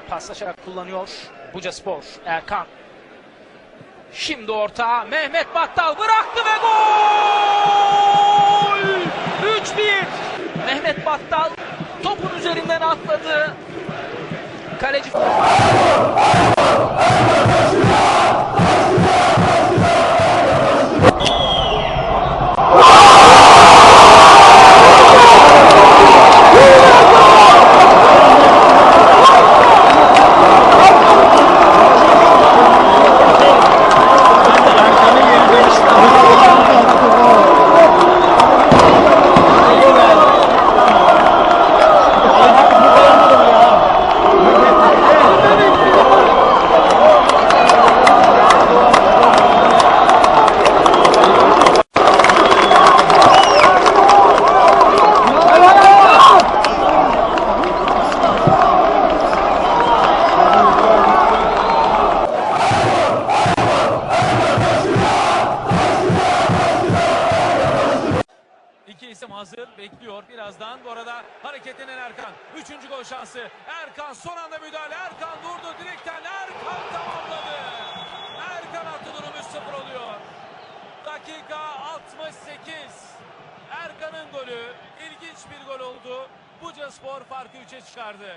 paslaşarak kullanıyor Buca Spor. Erkan. Şimdi orta Mehmet Battal bıraktı ve gol! 3-1. Mehmet Battal topun üzerinden atladı. Kaleci İki isim hazır bekliyor birazdan. Bu arada hareketlenen Erkan. Üçüncü gol şansı. Erkan son anda müdahale. Erkan vurdu direkten. Erkan tamamladı. Erkan attı durum 3-0 oluyor. Dakika 68. Erkan'ın golü. ilginç bir gol oldu. Buca Spor farkı 3'e çıkardı.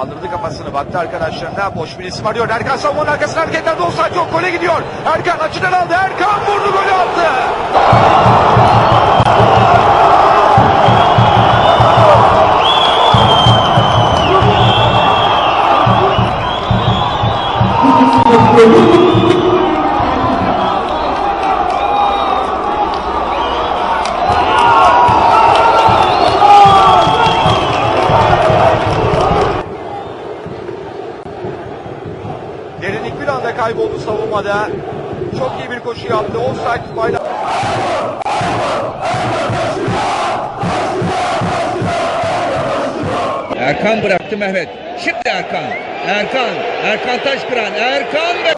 Kaldırdı kafasını baktı arkadaşlarına. Boş bir isim arıyor. Erkan savunmanın arkasına hareketlerde offside yok. Gole gidiyor. Erkan açıdan aldı. Erkan vurdu golü attı. Derinlik bir kayboldu savunmada. Çok iyi bir koşu yaptı. Offside bayrağı. Erkan bıraktı Mehmet. Şimdi Erkan. Erkan. Erkan Taşkıran. Erkan ve...